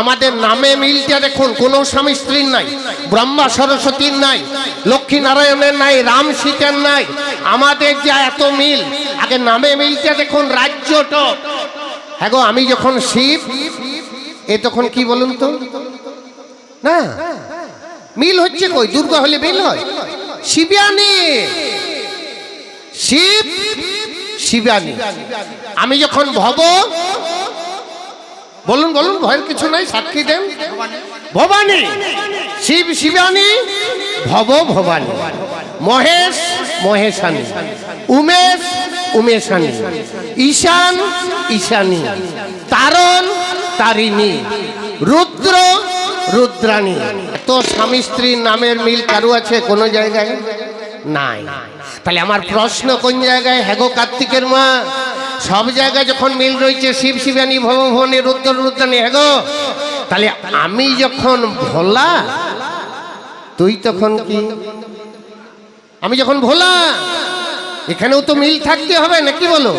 আমাদের নামে মিলটা দেখুন, কোনো স্বামী স্ত্রীর নাই, ব্রহ্মা সরস্বতীর নাই, লক্ষ্মী নারায়ণের নাই, রাম সীতার নাই। আমাদের যা এত মিল, আগে নামে মিলটা দেখুন, রাজ্যটা। হ্যাঁ গো, আমি যখন শিব, এ তখন কি বলুন তো? না, মিল হচ্ছে কই? দুর্গা হলে মিল হয়? শিবিয়ানি। শিব শিবানী আমি যখন ভব বলুন বলুন, ভয়ের কিছু নাই, সাক্ষী দেন। ভবানী, শিব শিবানী, ভব ভবানী, মহেশ মহেশানী, উমেশ উমেশানী, ঈশান ঈশানী, তারণ তারিণী, রুদ্র রুদ্রাণী। এত স্বামী স্ত্রীর নামের মিল কারু আছে কোনো জায়গায়? নাই। তাহলে আমার প্রশ্ন কোন জায়গায়? হ্যাগো কার্তিকের মা সব জায়গায় যখন মিল রয়েছে, শিব শিবানী, ভবভবনী, রুদ্র হ্যাঁ গো তাহলে আমি যখন ভোলা, তুই তখন কি? আমি যখন ভোলা, এখানেও তো মিল থাকতে হবে নাকি বলো?